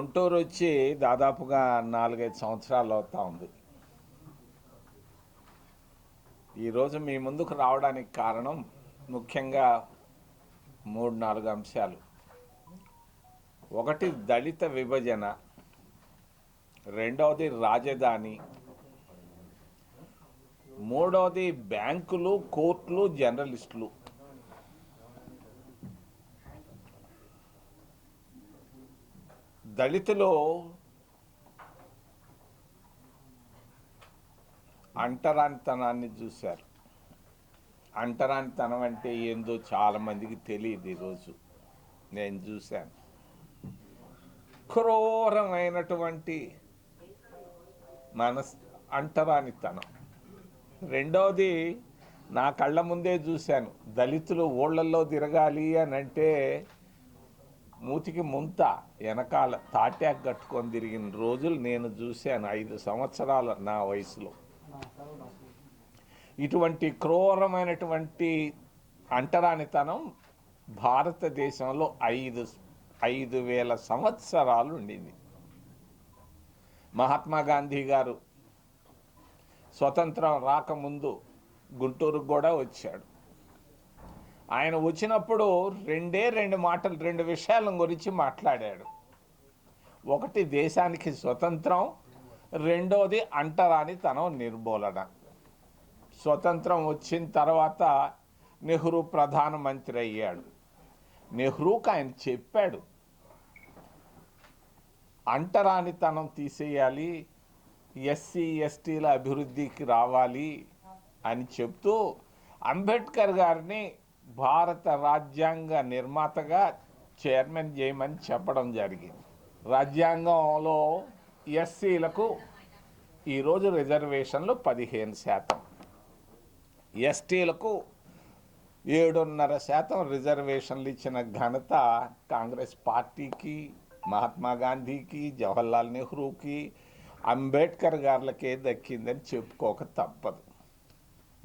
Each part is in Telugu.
గుంటూరు వచ్చి దాదాపుగా నాలుగైదు సంవత్సరాలు అవుతా ఉంది. ఈరోజు మీ ముందుకు రావడానికి కారణం ముఖ్యంగా మూడు నాలుగు అంశాలు. ఒకటి దళిత విభజన రెండవది రాజధాని మూడవది బ్యాంకులు కోర్టులు జర్నలిస్టులు. దళితులు అంటరానితనాన్ని చూశారు. అంటరానితనం అంటే ఏందో చాలామందికి తెలియదు ఈరోజు. నేను చూశాను. క్రూరమైనటువంటి మనస్ అంటరానితనం. రెండవది నా కళ్ళ ముందే చూశాను. దళితులు ఊళ్ళల్లో తిరగాలి అని అంటే మూతికి ముంత వెనకాల తాటాక్ కట్టుకొని తిరిగిన రోజులు నేను చూశాను ఐదు సంవత్సరాల నా వయసులో. ఇటువంటి క్రూరమైనటువంటి అంటరానితనం భారతదేశంలో ఐదు ఐదు వేల సంవత్సరాలు ఉండింది. మహాత్మా గాంధీ గారు స్వతంత్రం రాకముందు గుంటూరుకు కూడా వచ్చాడు. ఆయన వచ్చినప్పుడు రెండే రెండు మాటలు రెండు విషయాల గురించి మాట్లాడాడు. ఒకటి దేశానికి స్వతంత్రం రెండోది అంటరానితనం నిర్మూలన. స్వతంత్రం వచ్చిన తర్వాత నెహ్రూ ప్రధానమంత్రి అయ్యాడు. నెహ్రూకి ఆయన చెప్పాడు అంటరానితనం తీసేయాలి ఎస్సీ ఎస్టీల అభివృద్ధికి రావాలి అని చెప్తూ అంబేద్కర్ గారిని భారత రాజ్యాంగ నిర్మాతగా చైర్మన్ చేయమని చెప్పడం జరిగింది. రాజ్యాంగంలో ఎస్సీలకు ఈరోజు రిజర్వేషన్లు పదిహేను శాతం. ఎస్టీలకు ఏడున్నర శాతం రిజర్వేషన్లు ఇచ్చిన ఘనత కాంగ్రెస్ పార్టీకి మహాత్మా గాంధీకి జవహర్లాల్ నెహ్రూకి అంబేద్కర్ గారులకే దక్కిందని చెప్పుకోక తప్పదు.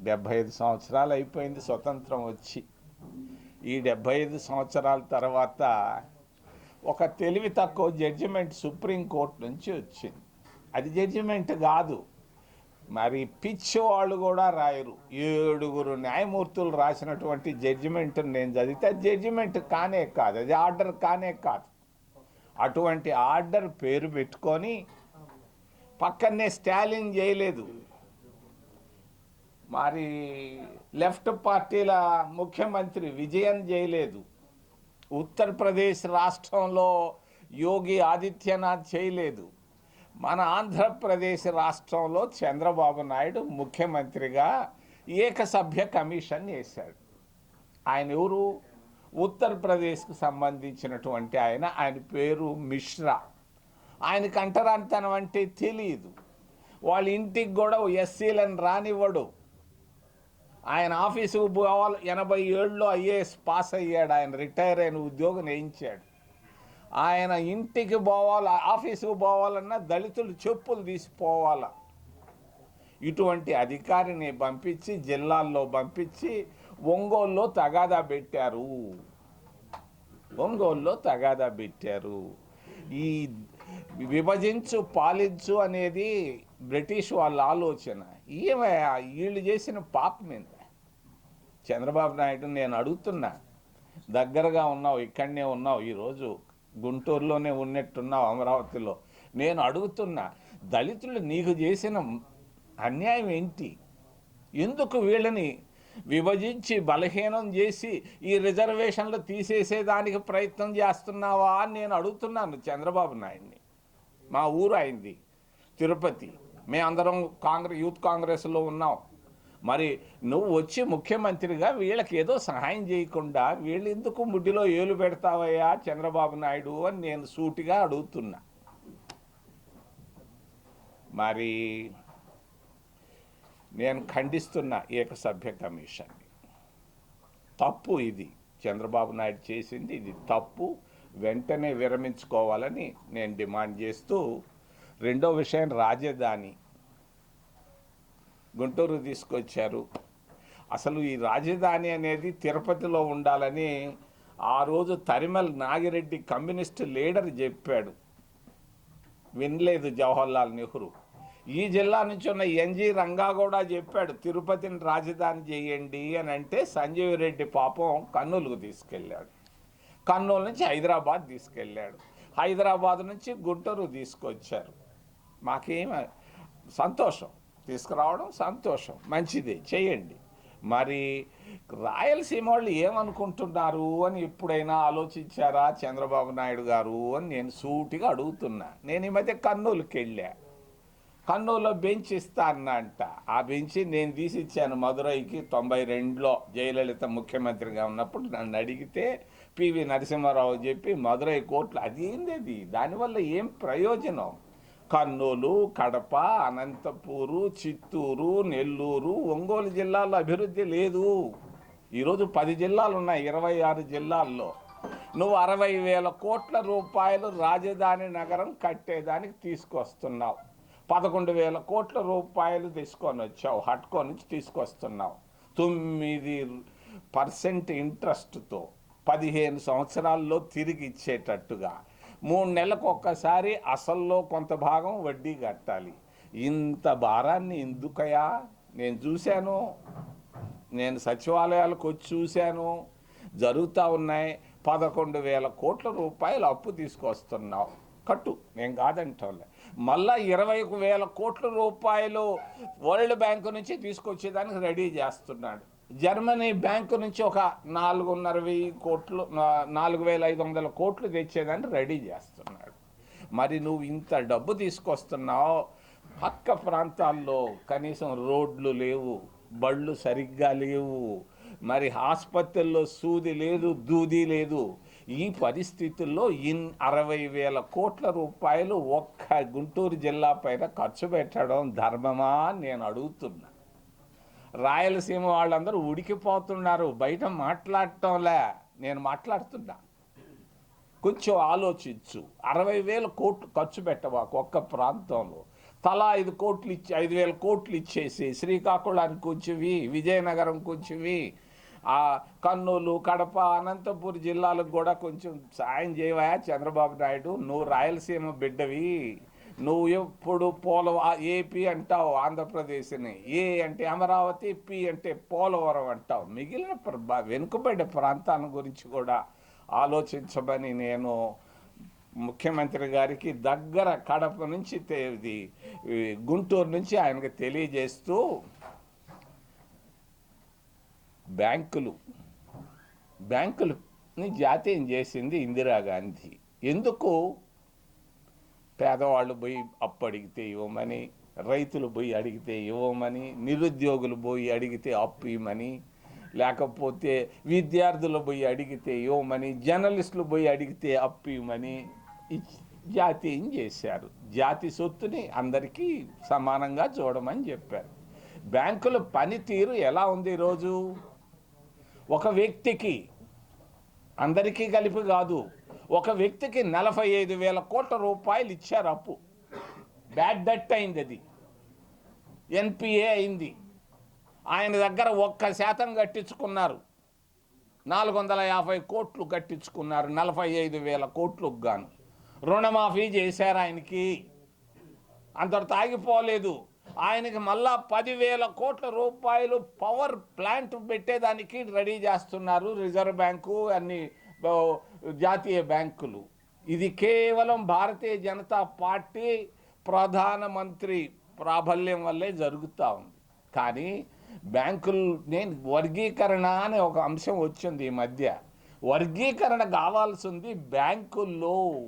డెబ్భై ఐదు సంవత్సరాలు అయిపోయింది స్వతంత్రం వచ్చి. ఈ డెబ్భై ఐదు సంవత్సరాల తర్వాత ఒక తెలివి తక్కువ జడ్జిమెంట్ సుప్రీంకోర్టు నుంచి వచ్చింది. అది జడ్జిమెంట్ కాదు. మరి పిచ్ వాళ్ళు కూడా రాయరు. ఏడుగురు న్యాయమూర్తులు రాసినటువంటి జడ్జిమెంట్ నేను చదివితే జడ్జిమెంట్ కానే కాదు. అది ఆర్డర్ కానే కాదు. అటువంటి ఆర్డర్ పేరు పెట్టుకొని పక్కనే స్టాలిన్ చేయలేదు. మరి లెఫ్ట్ పార్టీల ముఖ్యమంత్రి విజయం చేయలేదు. ఉత్తరప్రదేశ్ రాష్ట్రంలో యోగి ఆదిత్యనాథ్ చేయలేదు. మన ఆంధ్రప్రదేశ్ రాష్ట్రంలో చంద్రబాబు నాయుడు ముఖ్యమంత్రిగా ఏకసభ్య కమిషన్ వేశాడు ఆయన ఎవరు? ఉత్తరప్రదేశ్కు సంబంధించినటువంటి ఆయన. ఆయన పేరు మిశ్రా. ఆయనకు అంటరానితనం అంటే తెలియదు వాళ్ళ ఇంటికి కూడా ఎస్సీలను రానివ్వడు. ఆయన ఆఫీసుకు పోవాలి. ఎనభై ఏళ్ళలో ఐఏఎస్ పాస్ అయ్యాడు. ఆయన రిటైర్ అయిన ఉద్యోగం వేయించాడు. ఆయన ఇంటికి పోవాలి ఆఫీసుకు పోవాలన్నా దళితులు చెప్పులు తీసిపోవాలా ఇటువంటి అధికారిని పంపించి జిల్లాల్లో పంపించి ఒంగోలులో తగాదా పెట్టారు. ఒంగోలులో తగాదా పెట్టారు. ఈ విభజించు పాలించు అనేది బ్రిటిష్ వాళ్ళ ఆలోచన. ఏమే వీళ్ళు చేసిన పాపమేంది చంద్రబాబు నాయుడు నేను అడుగుతున్నా దగ్గరగా ఉన్నావు ఇక్కడనే ఉన్నావు ఈరోజు గుంటూరులోనే ఉన్నట్టున్నావు అమరావతిలో. నేను అడుగుతున్నా దళితులు నీకు చేసిన అన్యాయం ఏంటి? ఎందుకు వీళ్ళని విభజించి బలహీనం చేసి ఈ రిజర్వేషన్లు తీసేసేదానికి ప్రయత్నం చేస్తున్నావా అని నేను అడుగుతున్నాను చంద్రబాబు నాయుడిని. మా ఊరు అయింది. తిరుపతి. మేమందరం కాంగ్రెస్ యూత్ కాంగ్రెస్లో ఉన్నాం. మరి నువ్వు వచ్చి ముఖ్యమంత్రిగా వీళ్ళకి ఏదో సహాయం చేయకుండా వీళ్ళు ఎందుకు ముడ్డిలో ఏలు పెడతావయ్యా చంద్రబాబు నాయుడు అని నేను సూటిగా అడుగుతున్నా. మరి నేను ఖండిస్తున్నా ఏకసభ్య కమిషన్ని. తప్పు ఇది. చంద్రబాబు నాయుడు చేసింది ఇది తప్పు. వెంటనే విరమించుకోవాలని నేను డిమాండ్ చేస్తూ రెండో విషయం రాజధాని. గుంటూరు తీసుకొచ్చారు. అసలు ఈ రాజధాని అనేది తిరుపతిలో ఉండాలని ఆ రోజు తరిమల్ నాగిరెడ్డి కమ్యూనిస్ట్ లీడర్ చెప్పాడు. వినలేదు జవహర్లాల్ నెహ్రూ. ఈ జిల్లా నుంచి ఉన్న ఎన్జి రంగా కూడా చెప్పాడు తిరుపతిని రాజధాని చేయండి అని అంటే సంజీవ్ రెడ్డి పాపం కర్నూలుకు తీసుకెళ్ళాడు. కర్నూలు నుంచి హైదరాబాద్ తీసుకెళ్ళాడు. హైదరాబాద్ నుంచి గుంటూరు తీసుకొచ్చారు. మాకేం సంతోషం. తీసుకురావడం సంతోషం. మంచిది. చేయండి. మరి రాయలసీమ వాళ్ళు ఏమనుకుంటున్నారు అని ఎప్పుడైనా ఆలోచించారా చంద్రబాబు నాయుడు గారు అని నేను సూటిగా అడుగుతున్నా. నేను ఈ మధ్య కర్నూలుకి వెళ్ళా. కర్నూలులో బెంచ్ ఇస్తా అన్న అంట. ఆ బెంచ్ నేను తీసిచ్చాను మధురైకి మదురైకి తొంభై రెండులో. జయలలిత ముఖ్యమంత్రిగా ఉన్నప్పుడు నన్ను అడిగితే పివి నరసింహారావు చెప్పి మదురై కోర్టులు అదేంది అది? దానివల్ల ఏం ప్రయోజనం? కర్నూలు కడప అనంతపూరు చిత్తూరు నెల్లూరు ఒంగోలు జిల్లాల్లో అభివృద్ధి లేదు. ఈరోజు పది జిల్లాలు ఉన్నాయి ఇరవై ఆరు జిల్లాల్లో. నువ్వు అరవై వేల కోట్ల రూపాయలు రాజధాని నగరం కట్టేదానికి తీసుకొస్తున్నావు. పదకొండు వేల కోట్ల రూపాయలు తీసుకొని వచ్చావు హట్కో నుంచి తీసుకొస్తున్నావు. తొమ్మిది పర్సెంట్ ఇంట్రెస్ట్తో పదిహేను సంవత్సరాల్లో తిరిగి ఇచ్చేటట్టుగా. మూడు నెలలకు ఒక్కసారి అసల్లో కొంత భాగం వడ్డీ కట్టాలి. ఇంత భారాన్ని ఎందుకయా నేను చూశాను. నేను సచివాలయాలకు వచ్చి చూశాను. జరుగుతూ ఉన్నాయి. పదకొండు వేల కోట్ల రూపాయలు అప్పు తీసుకొస్తున్నావు. కట్టు. నేను కాదంటోలే మళ్ళా ఇరవై వేల కోట్ల రూపాయలు వరల్డ్ బ్యాంకు నుంచి తీసుకొచ్చేదానికి రెడీ చేస్తున్నాడు. జర్మనీ బ్యాంకు నుంచి ఒక నాలుగున్నర వెయ్యి కోట్లు నాలుగు వేల ఐదు వందల కోట్లు తెచ్చేదాన్ని రెడీ చేస్తున్నాడు. మరి నువ్వు ఇంత డబ్బు తీసుకొస్తున్నావు? పక్క ప్రాంతాల్లో కనీసం రోడ్లు లేవు బళ్ళు సరిగ్గా లేవు మరి ఆసుపత్రుల్లో సూది లేదు దూది లేదు. ఈ పరిస్థితుల్లో ఇన్ అరవై వేల కోట్ల రూపాయలు ఒక్క గుంటూరు జిల్లా పైన ఖర్చు పెట్టడం ధర్మమా అని నేను అడుగుతున్నా. రాయలసీమ వాళ్ళందరూ ఉడికిపోతున్నారు. బయట మాట్లాడటంలే. నేను మాట్లాడుతున్నా. కొంచెం ఆలోచించు. అరవై వేల కోట్లు ఖర్చు పెట్టవాకు ఒక్క ప్రాంతంలో. తలా ఐదు కోట్లు ఇచ్చి ఐదు వేల కోట్లు ఇచ్చేసి శ్రీకాకుళానికి కొంచెంవి విజయనగరం కొంచెంవి ఆ కర్నూలు కడప అనంతపూర్ జిల్లాలకు కూడా కొంచెం సాయం చేయవా చంద్రబాబు నాయుడు? నువ్వు రాయలసీమ బిడ్డవి. నువ్వు ఎప్పుడు పోలవ ఏపీ అంటావు ఆంధ్రప్రదేశ్ని. ఏ అంటే అమరావతి పి అంటే పోలవరం అంటావు. మిగిలిన ప్ర- వెనుకబడ్డ ప్రాంతాల గురించి కూడా ఆలోచించమని నేను ముఖ్యమంత్రి గారికి దగ్గర కడప నుంచి ఇది గుంటూరు నుంచి ఆయనకు తెలియజేస్తూ బ్యాంకులు బ్యాంకులని జాతీయం చేసింది ఇందిరాగాంధీ. ఎందుకు? పేదవాళ్ళు పోయి అప్పు అడిగితే ఇవ్వమని రైతులు పోయి అడిగితే ఇవ్వమని నిరుద్యోగులు పోయి అడిగితే అప్పు ఇవ్వమని లేకపోతే విద్యార్థులు పోయి అడిగితే ఇవ్వమని జర్నలిస్టులు పోయి అడిగితే అప్పు ఇవ్వమని జాతీయం చేశారు? జాతి సొత్తుని అందరికీ సమానంగా చూడమని చెప్పారు. బ్యాంకుల పనితీరు ఎలా ఉంది ఈరోజు? ఒక వ్యక్తికి అందరికీ కలిపి కాదు ఒక వ్యక్తికి నలభై ఐదు వేల కోట్ల రూపాయలు ఇచ్చారు అప్పు. బ్యాడ్ డెట్ అయింది అది. ఎన్పిఏ అయింది. ఆయన దగ్గర ఒక్క శాతం కట్టించుకున్నారు. నాలుగు వందల యాభై కోట్లు కట్టించుకున్నారు నలభై ఐదు వేల కోట్లకు గాను. రుణమాఫీ చేశారు ఆయనకి. అంతటితో తాగిపోలేదు ఆయనకి మళ్ళా పదివేల కోట్ల రూపాయలు పవర్ ప్లాంట్ పెట్టేదానికి రెడీ చేస్తున్నారు రిజర్వ్ బ్యాంకు అన్ని జాతీయ బ్యాంకులు. ఇది కేవలం భారతీయ జనతా పార్టీ ప్రధానమంత్రి ప్రాబల్యం వల్లే జరుగుతూ ఉంది. కానీ బ్యాంకులు నేను వర్గీకరణ అనే ఒక అంశం వచ్చింది ఈ మధ్య. వర్గీకరణ కావాల్సింది బ్యాంకుల్లో.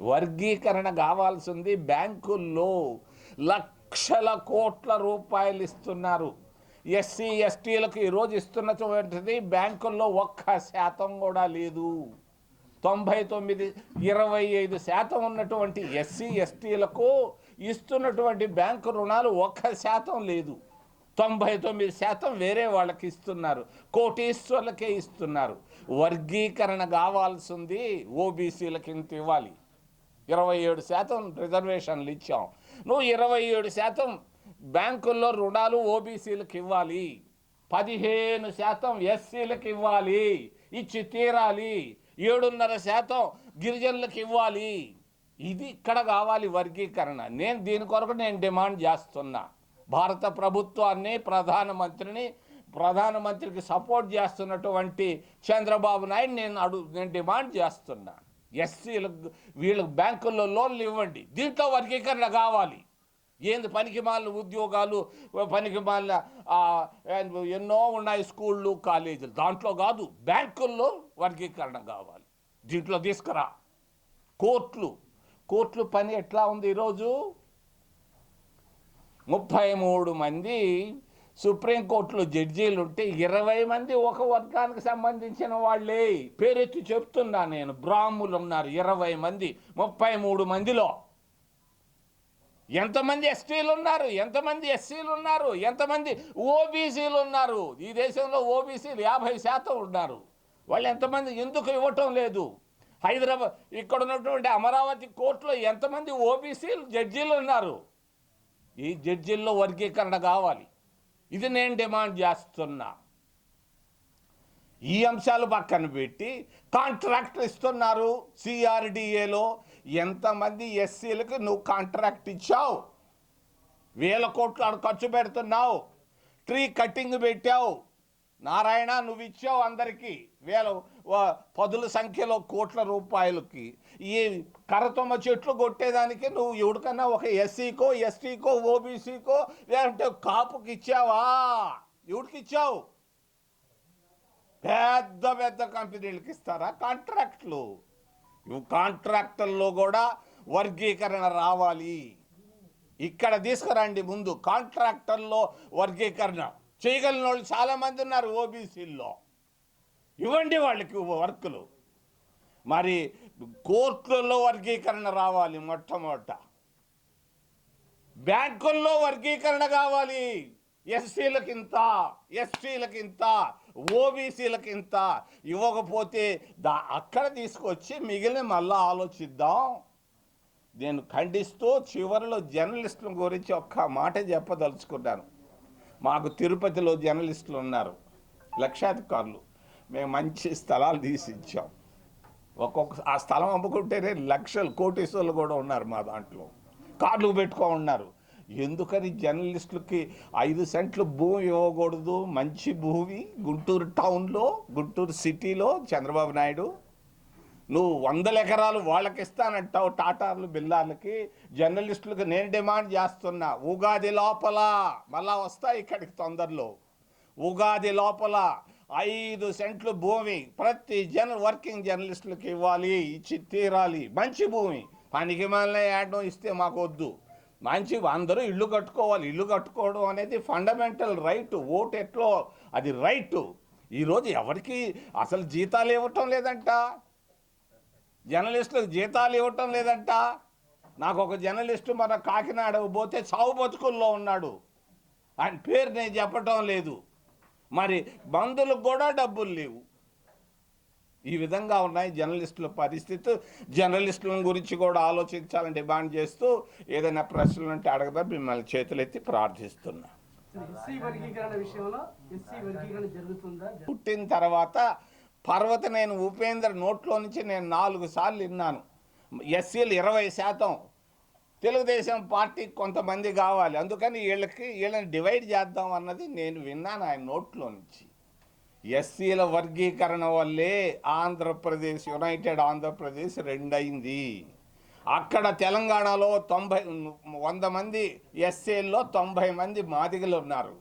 వర్గీకరణ కావాల్సింది బ్యాంకుల్లో. లక్షల కోట్ల రూపాయలు ఇస్తున్నారు. ఎస్సీ ఎస్టీలకు ఈరోజు ఇస్తున్నటువంటిది బ్యాంకుల్లో ఒక్క శాతం కూడా లేదు. తొంభై తొమ్మిది ఇరవై ఐదు శాతం ఉన్నటువంటి ఎస్సీ ఎస్టీలకు ఇస్తున్నటువంటి బ్యాంకు రుణాలు ఒక్క శాతం లేదు. తొంభై తొమ్మిది శాతం వేరే వాళ్ళకి ఇస్తున్నారు. కోటీశ్వర్లకే ఇస్తున్నారు. వర్గీకరణ కావాల్సింది ఓబీసీలకి ఇంత ఇవ్వాలి. ఇరవై ఏడు శాతం రిజర్వేషన్లు ఇచ్చాం. నువ్వు ఇరవై ఏడు శాతం బ్యాంకుల్లో రుణాలు ఓబీసీలకు ఇవ్వాలి. పదిహేను శాతం ఎస్సీలకు ఇవ్వాలి. ఇచ్చి తీరాలి. ఏడున్నర శాతం గిరిజనులకు ఇవ్వాలి. ఇది ఇక్కడ కావాలి వర్గీకరణ. నేను దీని కొరకు నేను డిమాండ్ చేస్తున్నా. భారత ప్రభుత్వాన్ని ప్రధానమంత్రిని ప్రధానమంత్రికి సపోర్ట్ చేస్తున్నటువంటి చంద్రబాబు నాయుడు నేను అడు నేను డిమాండ్ చేస్తున్నా. ఎస్సీలకు వీళ్ళకి బ్యాంకుల్లో లోన్లు ఇవ్వండి. దీంట్లో వర్గీకరణ కావాలి. ఏంది పనికి మాలిన ఉద్యోగాలు పనికి మాలిన ఎన్నో ఉన్నాయి స్కూళ్ళు కాలేజీలు. దాంట్లో కాదు బ్యాంకుల్లో వర్గీకరణ కావాలి. దీంట్లో తీసుకురా. కోర్టులు కోర్టులు పని ఎట్లా ఉంది ఈరోజు? ముప్పై మూడు మంది సుప్రీంకోర్టులో జడ్జీలు ఉంటే ఇరవై మంది ఒక వర్గానికి సంబంధించిన వాళ్ళే. పేరెత్తి చెప్తున్నా నేను బ్రాహ్ములు ఉన్నారు ఇరవై మంది ముప్పై మూడు మందిలో. ఎంతమంది ఎస్టీలు ఉన్నారు? ఎంతమంది ఎస్సీలు ఉన్నారు? ఎంతమంది ఓబీసీలు ఉన్నారు? ఈ దేశంలో ఓబీసీలు యాభై శాతం ఉన్నారు. వాళ్ళు ఎంతమంది ఎందుకు ఇవ్వటం లేదు? హైదరాబాద్ ఇక్కడ ఉన్నటువంటి అమరావతి కోర్టులో ఎంతమంది ఓబీసీలు జడ్జీలు ఉన్నారు? ఈ జడ్జీల్లో వర్గీకరణ కావాలి. ఇది నేను డిమాండ్ చేస్తున్నా. ఈ అంశాలు పక్కన పెట్టి కాంట్రాక్ట్ ఇస్తున్నారు సిఆర్డిఏలో. ఎంతమంది ఎస్సీలకు నువ్వు కాంట్రాక్ట్ ఇచ్చావు? వేల కోట్లు ఆడ ఖర్చు పెడుతున్నావు. ట్రీ కటింగ్ పెట్టావు. నారాయణ నువ్వు ఇచ్చావు అందరికీ వేల పదుల సంఖ్యలో కోట్ల రూపాయలకి. ఈ కరతొమ్మ చెట్లు కొట్టేదానికి నువ్వు ఎవడికన్నా ఒక ఎస్సీకో ఎస్టీకో ఓబీసీకో లేదంటే కాపుకి ఇచ్చావా? ఎవడికి ఇచ్చావు? పెద్ద పెద్ద కంపెనీలకు ఇస్తారా కాంట్రాక్ట్లు? కాంట్రాక్టర్లో కాంట్రాక్టుల్లో కూడా వర్గీకరణ రావాలి. ఇక్కడ తీసుకురండి ముందు. కాంట్రాక్టర్లో వర్గీకరణ. చేయగలిగిన వాళ్ళు చాలామంది ఉన్నారు ఓబీసీల్లో. ఇవ్వండి వాళ్ళకి వర్కులు. మరి కోర్టులలో వర్గీకరణ రావాలి మొట్టమొదట. బ్యాంకుల్లో వర్గీకరణ కావాలి. ఎస్సీలకింత ఇంత ఇంత ఓబీసీలకు ఇంత ఇవ్వకపోతే దా అక్కడ తీసుకొచ్చి మిగిలిన మళ్ళా ఆలోచిద్దాం. నేను ఖండిస్తూ చివరిలో జర్నలిస్టుల గురించి ఒక్క మాట చెప్పదలుచుకున్నాను. మాకు తిరుపతిలో జర్నలిస్టులు ఉన్నారు లక్షాధికారులు. మేము మంచి స్థలాలు తీసి ఇచ్చాం. ఒక్కొక్క ఆ స్థలం అమ్ముకుంటేనే లక్షలు కోటీశ్వర్లు కూడా ఉన్నారు మా దాంట్లో. కార్లు పెట్టుకో ఉన్నారు. ఎందుకని జర్నలిస్టులకి ఐదు సెంట్లు భూమి ఇవ్వకూడదు? మంచి భూమి గుంటూరు టౌన్లో గుంటూరు సిటీలో చంద్రబాబు నాయుడు? నువ్వు వందల ఎకరాలు వాళ్ళకి ఇస్తానంటావు టాటార్లు బిల్లాలకి జర్నలిస్టులకు నేను డిమాండ్ చేస్తున్నా ఉగాది లోపల. మళ్ళా వస్తాయి ఇక్కడికి తొందరలో. ఉగాది లోపల ఐదు సెంట్లు భూమి ప్రతి జన వర్కింగ్ జర్నలిస్టులకు ఇవ్వాలి ఇచ్చి తీరాలి. మంచి భూమి. పనికి మళ్ళీ యాడో ఇస్తే మాకు వద్దు మంచి అందరూ ఇల్లు కట్టుకోవాలి ఇల్లు కట్టుకోవడం అనేది ఫండమెంటల్ రైట్ ఓటు ఎట్లో అది రైట్ ఈరోజు ఎవరికి అసలు జీతాలు ఇవ్వటం లేదంట? జర్నలిస్టులకు జీతాలు ఇవ్వటం లేదంట? నాకు ఒక జర్నలిస్టు మన కాకినాడ పోతే సాగు బతుకుల్లో ఉన్నాడు. ఆయన పేరు నేను చెప్పటం లేదు. మరి బంధులకు కూడా డబ్బులు లేవు. ఈ విధంగా ఉన్నాయి. జర్నలిస్టుల పరిస్థితి జర్నలిస్టుల గురించి కూడా ఆలోచించాలని డిమాండ్ చేస్తూ ఏదైనా ప్రశ్నలు ఉంటే అడగదా మిమ్మల్ని చేతులెత్తి ప్రార్థిస్తున్నా. పుట్టిన తర్వాత పర్వత నేను ఉపేంద్ర నోట్లో నుంచి నేను నాలుగు సార్లు విన్నాను. ఎస్సీలు ఇరవై శాతం. తెలుగుదేశం పార్టీకి కొంతమంది కావాలి. అందుకని వీళ్ళకి వీళ్ళని డివైడ్ చేద్దాం అన్నది నేను విన్నాను ఆయన నోట్లో నుంచి. ఎస్సీల వర్గీకరణ వల్లే ఆంధ్రప్రదేశ్ యునైటెడ్ ఆంధ్రప్రదేశ్ రెండైంది అక్కడ తెలంగాణలో తొంభై వంద మంది ఎస్సీల్లో తొంభై మంది మాదిగలు ఉన్నారు.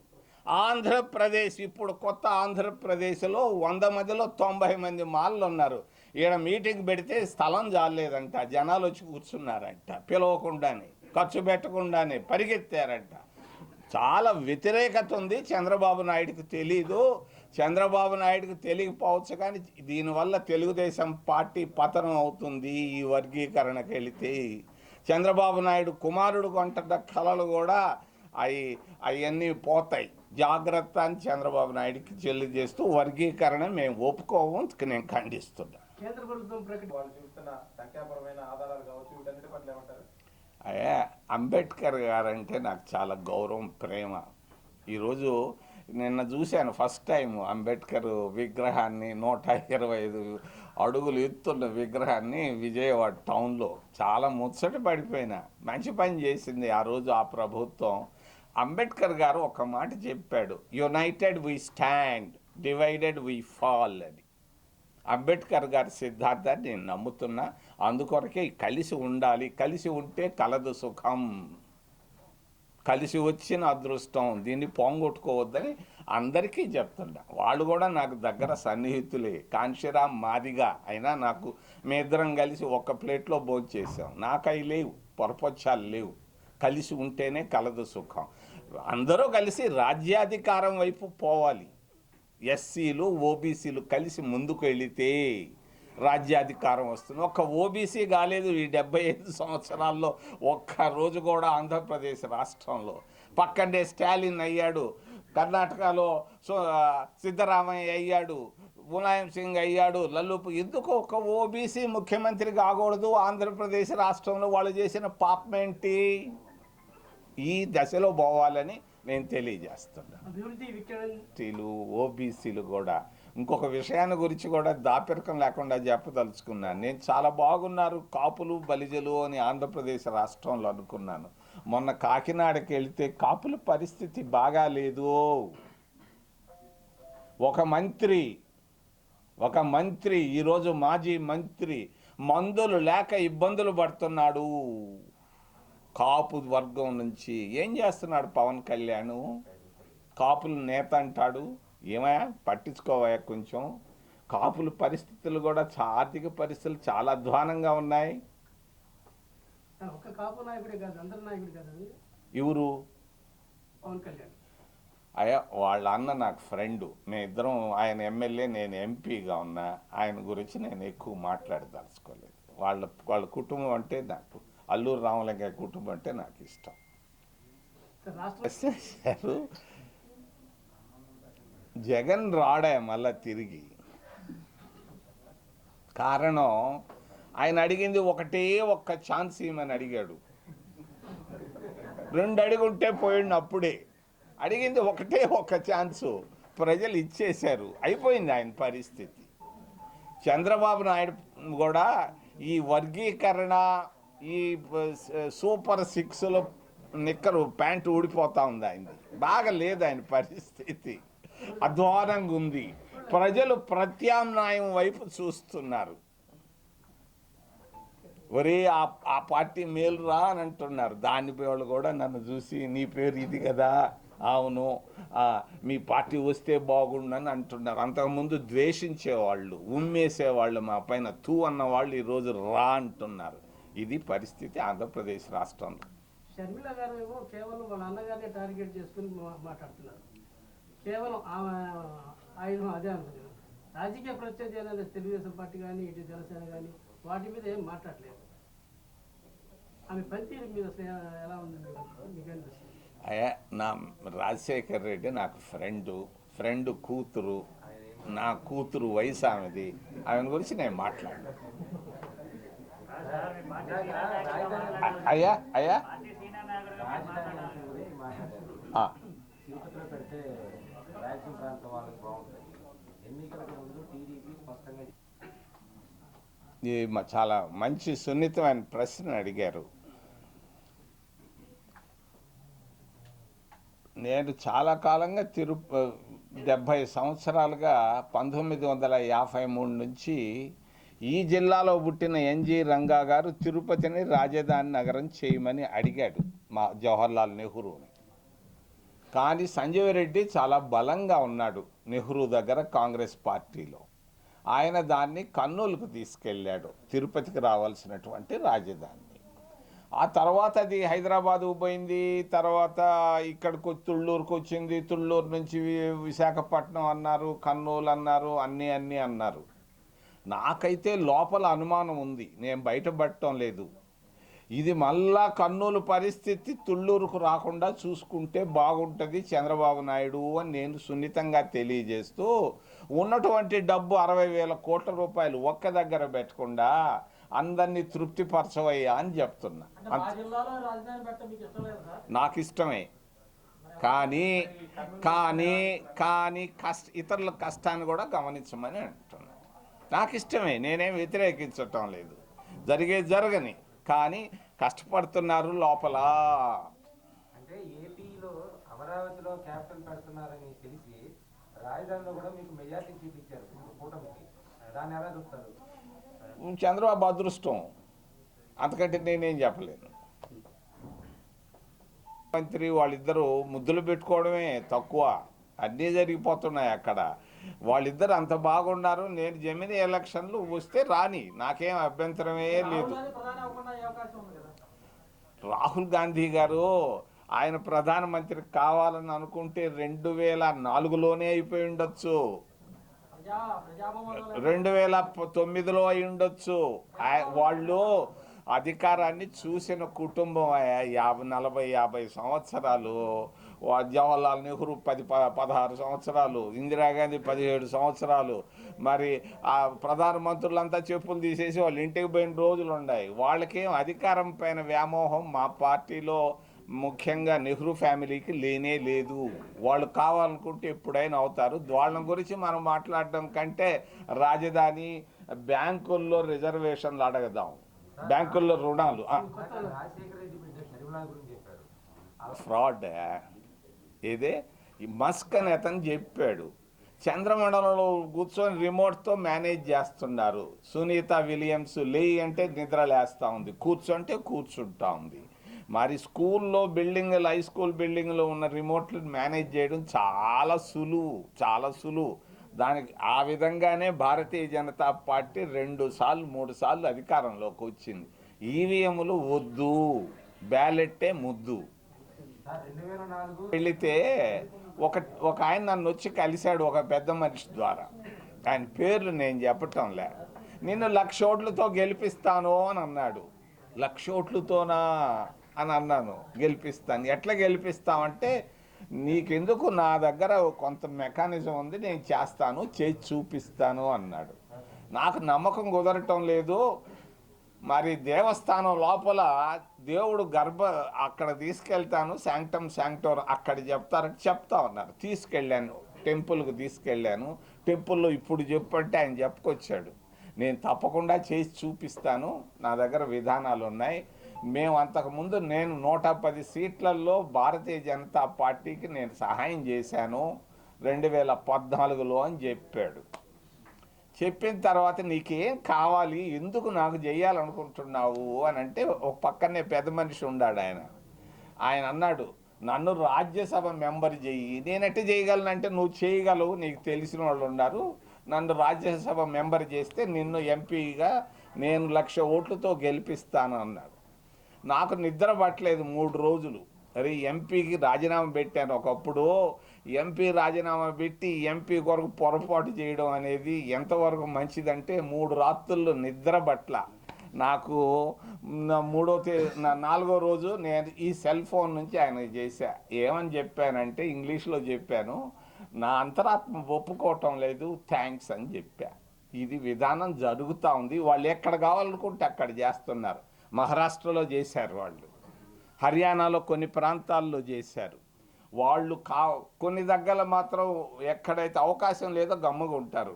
ఆంధ్రప్రదేశ్ ఇప్పుడు కొత్త ఆంధ్రప్రదేశ్లో వంద మందిలో తొంభై మంది మాళ్ళు ఉన్నారు. ఈడ మీటింగ్ పెడితే స్థలం జాలేదంట జనాలు వచ్చి కూర్చున్నారంట పిలవకుండానే ఖర్చు పెట్టకుండానే పరిగెత్తారంట. చాలా వ్యతిరేకత ఉంది చంద్రబాబు నాయుడుకి తెలీదు. చంద్రబాబు నాయుడుకి తెలియకపోవచ్చు కానీ దీనివల్ల తెలుగుదేశం పార్టీ పతనం అవుతుంది ఈ వర్గీకరణకి వెళితే. చంద్రబాబు నాయుడు కుమారుడు కొంటున్న కళలు కూడా అవి అవన్నీ పోతాయి. జాగ్రత్త అని చంద్రబాబు నాయుడుకి తెలియజేస్తూ వర్గీకరణ మేము ఒప్పుకోము నేను ఖండిస్తున్నా. కేంద్ర ప్రభుత్వం ప్రకటి వాళ్ళు చూస్తున్న సంఖ్యాపరమైన ఆధారాలు కావచ్చు వీటన్నిటి పట్ల ఏమంటారు? అయ్యా అంబేద్కర్ గారంటే నాకు చాలా గౌరవం ప్రేమ. ఈరోజు నిన్న చూశాను ఫస్ట్ టైం అంబేద్కర్ విగ్రహాన్ని నూట ఇరవై ఐదు అడుగులు ఎత్తున్న విగ్రహాన్ని విజయవాడ టౌన్లో చాలా ముచ్చట పడిపోయిన. మంచి పని చేసింది ఆ రోజు ఆ ప్రభుత్వం. అంబేద్కర్ గారు ఒక మాట చెప్పాడు united we stand divided we fall అని. అంబేద్కర్ గారి సిద్ధాంతాన్ని నేను నమ్ముతున్నా. అందుకొరకే కలిసి ఉండాలి. కలిసి ఉంటే కలదు సుఖం. కలిసి వచ్చిన అదృష్టం దీన్ని పోంగొట్టుకోవద్దని అందరికీ చెప్తుండే వాళ్ళు కూడా నాకు దగ్గర సన్నిహితులే. కాంశీరామ్ మాదిగా అయినా నాకు మీ ఇద్దరం కలిసి ఒక్క ప్లేట్లో భోజనం చేసాం నాకై లేవు పొరపచ్చాలు లేవు. కలిసి ఉంటేనే కలదు సుఖం. అందరూ కలిసి రాజ్యాధికారం వైపు పోవాలి. ఎస్సీలు ఓబీసీలు కలిసి ముందుకు వెళితే రాజ్యాధికారం వస్తుంది. ఒక్క ఓబీసీ కాలేదు ఈ డెబ్బై ఐదు సంవత్సరాల్లో. ఒక్క రోజు కూడా ఆంధ్రప్రదేశ్ రాష్ట్రంలో. పక్కనే స్టాలిన్ అయ్యాడు. కర్ణాటకలో సో సిద్ధరామయ్య అయ్యాడు. ములాయం సింగ్ అయ్యాడు. లల్లుపు ఎందుకు ఒక ఓబీసీ ముఖ్యమంత్రి కాకూడదు? ఆంధ్రప్రదేశ్ రాష్ట్రంలో వాళ్ళు చేసిన పాపమేంటి? ఈ దశలో పోవాలని నేను తెలియజేస్తున్నా అభివృద్ధి వికేంద్రీ ఎస్టీలు ఓబీసీలు కూడా ఇంకొక విషయాన్ని గురించి కూడా దాపెరకం లేకుండా చెప్పదలుచుకున్నాను. నేను చాలా బాగున్నారు కాపులు బలిజలు అని ఆంధ్రప్రదేశ్ రాష్ట్రంలో అనుకున్నాను. మొన్న కాకినాడకి వెళితే కాపుల పరిస్థితి బాగా లేదు. ఒక మంత్రి ఒక మంత్రి ఈరోజు మాజీ మంత్రి మందులు లేక ఇబ్బందులు పడుతున్నాడు. కాపు వర్గం నుంచి ఏం చేస్తున్నాడు పవన్ కళ్యాణ్? కాపులు నేత అంటాడు. ఏమయ్యా పట్టించుకోవయ్యా కొంచెం. కాపుల పరిస్థితులు కూడా ఆర్థిక పరిస్థితులు చాలా అధ్వానంగా ఉన్నాయి. ఎవరు? అయ్యా వాళ్ళ అన్న నాకు ఫ్రెండు. మేము ఇద్దరం ఆయన ఎమ్మెల్యే నేను ఎంపీగా ఉన్నా. ఆయన గురించి నేను ఎక్కువ మాట్లాడదలుచుకోలేదు. వాళ్ళ వాళ్ళ కుటుంబం అంటే నాకు అల్లూరు రామలింగయ్య కుటుంబం అంటే నాకు ఇష్టం. రాష్ట్ర జగన్ రాడే మళ్ళా తిరిగి. కారణం ఆయన అడిగింది ఒకటే ఒక్క ఛాన్స్ ఇవ్వమని అడిగాడు. రెండు అడుగుంటే పోయిండు అప్పుడే. అడిగింది ఒకటే ఒక్క ఛాన్సు ప్రజలు ఇచ్చేశారు. అయిపోయింది ఆయన పరిస్థితి. చంద్రబాబు నాయుడు కూడా ఈ వర్గీకరణ ఈ సూపర్ సిక్స్లో నిక్కరు ప్యాంటు ఊడిపోతూ ఉంది ఆయనది. బాగా లేదు ఆయన పరిస్థితి. అధ్వానంగా ఉంది. ప్రజలు ప్రత్యామ్నాయం వైపు చూస్తున్నారు. ఒరే ఆ ఆ పార్టీ మేలు రా అని అంటున్నారు. దాని వాళ్ళు కూడా నన్ను చూసి నీ పేరు ఇది కదా. అవును. ఆ, మీ పార్టీ వస్తే బాగుండని అంటున్నారు. అంతకుముందు ద్వేషించేవాళ్ళు ఉమ్మేసేవాళ్ళు మా పైన తూ అన్న వాళ్ళు ఈరోజు రా అంటున్నారు. ఇది పరిస్థితి ఆంధ్రప్రదేశ్ రాష్ట్రంలో. షర్మిల గారు ఏమో కేవలం వాళ్ళ అన్నగారిని టార్గెట్ చేసుకుని మాట్లాడుతున్నారు. కేవలం ఆమె ఆయన అదే అనుకుంటున్నారు రాజకీయ ప్రత్యర్థి అనేది తెలుగుదేశం పార్టీ కానీ ఇటు జనసేన కానీ వాటి మీద ఏం మాట్లాడలేదు. ఆమె పనితీరు మీద ఎలా- ఉంది మీకు మీకు అనిపిస్తుంది అయ్యా నా రాజశేఖర్ రెడ్డి నాకు ఫ్రెండు ఫ్రెండ్ కూతురు. నా కూతురు వయసు ఆమెది. ఆమె గురించి నేను మాట్లాడు అయ్యా అయ్యా. ఆ, ప్రాంతం వాళ్ళకి బాగుంటుంది ఎన్నికలకు ముందు టీడీపీ స్పష్టంగా ఇది చాలా మంచి సున్నితమైన ప్రశ్న అడిగారు. నేను చాలా కాలంగా తిరు డెబ్భై సంవత్సరాలుగా పంతొమ్మిది వందల యాభై మూడు నుంచి ఈ జిల్లాలో పుట్టిన ఎన్జి రంగా గారు తిరుపతిని రాజధాని నగరం చేయమని అడిగాడు మా జవహర్లాల్ నెహ్రూని. కానీ సంజయ్ రెడ్డి చాలా బలంగా ఉన్నాడు నెహ్రూ దగ్గర కాంగ్రెస్ పార్టీలో. ఆయన దాన్ని కర్నూలుకు తీసుకెళ్ళాడు తిరుపతికి రావాల్సినటువంటి రాజధాని. ఆ తర్వాత అది హైదరాబాద్ పోయింది తర్వాత ఇక్కడికి తుళ్ళూరుకు వచ్చింది తుళ్ళూరు నుంచి విశాఖపట్నం అన్నారు కర్నూలు అన్నారు అన్నీ అన్నీ అన్నారు. నాకైతే లోపల అనుమానం ఉంది నేను బయటపడటం లేదు. ఇది మళ్ళా కర్నూలు పరిస్థితి తుళ్ళూరుకు రాకుండా చూసుకుంటే బాగుంటుంది చంద్రబాబు నాయుడు అని నేను సున్నితంగా తెలియజేస్తూ ఉన్నటువంటి డబ్బు అరవై వేల కోట్ల రూపాయలు ఒక్క దగ్గర పెట్టకుండా అందరినీ తృప్తిపరచవయ్యా అని చెప్తున్నా. నాకు ఇష్టమే. కానీ కానీ కానీ కష్ట ఇతరుల కష్టాన్ని కూడా గమనించమని అంటున్నాను నాకు ఇష్టమే నేనేం వ్యతిరేకించటం లేదు. జరిగేది జరగని. కానీ కష్టపడుతున్నారు లోపల. అంటే ఏపీలో అమరావతిలో క్యాపిటల్ పెడుతున్నారని తెలిసి రాజధానిలో కూడా మీకు మెజార్టీ చూపించారు కూటమికి. దాన్ని ఎలా చూస్తారు? చంద్రబాబు అదృష్టం. అంతకంటే నేనేం చెప్పలేను. మంత్రి వాళ్ళిద్దరూ ముద్దులు పెట్టుకోవడమే తక్కువ. అన్నీ జరిగిపోతున్నాయి అక్కడ. వాళ్ళిద్దరు అంత బాగున్నారు. నేను జమిని ఎలక్షన్లు వస్తే రాని. నాకేం అభ్యంతరమే లేదు. రాహుల్ గాంధీ గారు ఆయన ప్రధానమంత్రి కావాలని అనుకుంటే రెండు వేల నాలుగులోనే అయిపోయి ఉండొచ్చు. రెండు వేల తొమ్మిదిలో అయి ఉండొచ్చు. వాళ్ళు అధికారాన్ని చూసిన కుటుంబం యాభై నలభై యాభై సంవత్సరాలు జవహర్లాల్ నెహ్రూ పది ప పదహారు సంవత్సరాలు ఇందిరాగాంధీ పదిహేడు సంవత్సరాలు. మరి ఆ ప్రధానమంత్రులంతా చెప్పులు తీసేసి వాళ్ళు ఇంటికి పోయిన రోజులు ఉన్నాయి వాళ్ళకేం అధికారం పైన వ్యామోహం మా పార్టీలో ముఖ్యంగా నెహ్రూ ఫ్యామిలీకి లేనే లేదు. వాళ్ళు కావాలనుకుంటే ఎప్పుడైనా అవుతారు. వాళ్ళ గురించి మనం మాట్లాడడం కంటే రాజధాని బ్యాంకుల్లో రిజర్వేషన్లు అడగదాం. బ్యాంకుల్లో రుణాలు. ఫ్రాడ్. ఇదే ఈ మస్క్ అని అతను చెప్పాడు. చంద్రమండలంలో కూర్చొని రిమోట్తో మేనేజ్ చేస్తున్నారు. సునీత విలియమ్స్ లే అంటే నిద్ర లేస్తూ ఉంది. కూర్చుంటే కూర్చుంటా ఉంది. మరి స్కూల్లో బిల్డింగ్లు హై స్కూల్ బిల్డింగ్లో ఉన్న రిమోట్లు మేనేజ్ చేయడం చాలా సులువు చాలా సులువు దానికి ఆ విధంగానే భారతీయ జనతా పార్టీ రెండు సార్లు మూడు సార్లు అధికారంలోకి వచ్చింది. ఈవీఎంలు వద్దు. బ్యాలెట్టే ముద్దు సార్ రెండు వేల నాలుగు వెళితే ఒక ఒక ఆయన నన్ను వచ్చి కలిశాడు ఒక పెద్ద మనిషి ద్వారా. ఆయన పేర్లు నేను చెప్పటంలే నిన్ను లక్ష ఓట్లతో గెలిపిస్తాను అని అన్నాడు. లక్ష ఓట్లతోనా అని అన్నాను. గెలిపిస్తాను. ఎట్లా గెలిపిస్తామంటే నీకెందుకు నా దగ్గర కొంత మెకానిజం ఉంది నేను చేస్తాను చేసి చూపిస్తాను అన్నాడు. నాకు నమ్మకం కుదరటం లేదు. మరి దేవస్థానం లోపల దేవుడు గర్భ అక్కడ తీసుకెళ్తాను శాంక్టమ్ శాంక్టోర్ అక్కడ చెప్తారని చెప్తా ఉన్నారు. తీసుకెళ్ళాను టెంపుల్కి తీసుకెళ్ళాను. టెంపుల్లో ఇప్పుడు చెప్పంటే ఆయన చెప్పుకొచ్చాడు. నేను తప్పకుండా చేసి చూపిస్తాను నా దగ్గర విధానాలు ఉన్నాయి. మేము అంతకుముందు నేను నూట పది సీట్లలో భారతీయ జనతా పార్టీకి నేను సహాయం చేశాను. రెండు వేల పద్నాలుగులో అని చెప్పాడు. చెప్పిన తర్వాత నీకేం కావాలి? ఎందుకు నాకు చేయాలనుకుంటున్నావు అని అంటే ఒక పక్కనే పెద్ద మనిషి ఉన్నాడు ఆయన. ఆయన అన్నాడు నన్ను రాజ్యసభ మెంబర్ చెయ్యి నేనెట్ట చేయగలనంటే నువ్వు చేయగలవు నీకు తెలిసిన వాళ్ళు ఉన్నారు. నన్ను రాజ్యసభ మెంబర్ చేస్తే నిన్ను ఎంపీగా నేను లక్ష ఓట్లతో గెలిపిస్తాను అన్నాడు. నాకు నిద్ర పట్టలేదు మూడు రోజులు. అరే ఎంపీకి రాజీనామా పెట్టాను ఒకప్పుడు. ఎంపీ రాజీనామా పెట్టి ఎంపీ కొరకు పొరపాటు చేయడం అనేది ఎంతవరకు మంచిదంటే మూడు రాత్రుల్లో నిద్ర పట్ల. నాకు మూడో తే నా నాలుగో రోజు నేను ఈ సెల్ ఫోన్ నుంచి ఆయన చేశా. ఏమని చెప్పానంటే ఇంగ్లీష్లో చెప్పాను నా అంతరాత్మ ఒప్పుకోవటం లేదు థ్యాంక్స్ అని చెప్పా. ఇది విధానం జరుగుతూ ఉంది. వాళ్ళు ఎక్కడ కావాలనుకుంటే అక్కడ చేస్తున్నారు. మహారాష్ట్రలో చేశారు వాళ్ళు. హర్యానాలో కొన్ని ప్రాంతాల్లో చేశారు. వాళ్ళు కా కొన్ని దగ్గర మాత్రం ఎక్కడైతే అవకాశం లేదో గమ్ముగా ఉంటారు.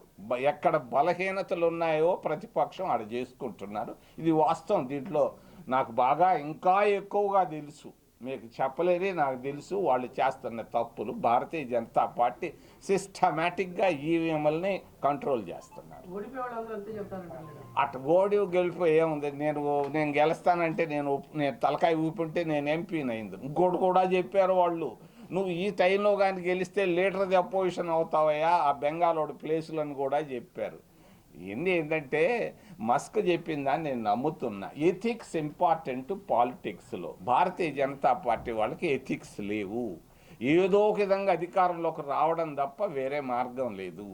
ఎక్కడ బలహీనతలు ఉన్నాయో ప్రతిపక్షం ఆడ చేసుకుంటున్నారు. ఇది వాస్తవం. దీంట్లో నాకు బాగా ఇంకా ఎక్కువగా తెలుసు. మీకు చెప్పలేదే నాకు తెలుసు. వాళ్ళు చేస్తున్న తప్పులు భారతీయ జనతా పార్టీ సిస్టమేటిక్గా ఈవీఎంఎల్ని కంట్రోల్ చేస్తున్నారు. అటు ఓడి గెలుపు ఏముంది? నేను నేను గెలుస్తానంటే నేను నేను తలకాయ ఊపుంటే నేను ఎంపీని అయింది ఇంకోటి కూడా చెప్పారు వాళ్ళు. నువ్వు ఈ టైంలో కానీ గెలిస్తే లీడర్ ది అపోజిషన్ అవుతావయ్యా ఆ బెంగాలోడి ప్లేసులను కూడా చెప్పారు. ఏంది ఏంటంటే మస్క్ చెప్పిందని నేను నమ్ముతున్నా. ఎథిక్స్ ఇంపార్టెంట్ పాలిటిక్స్లో భారతీయ జనతా పార్టీ వాళ్ళకి ఎథిక్స్ లేవు. ఏదో ఒక విధంగా అధికారంలోకి రావడం తప్ప వేరే మార్గం లేదు.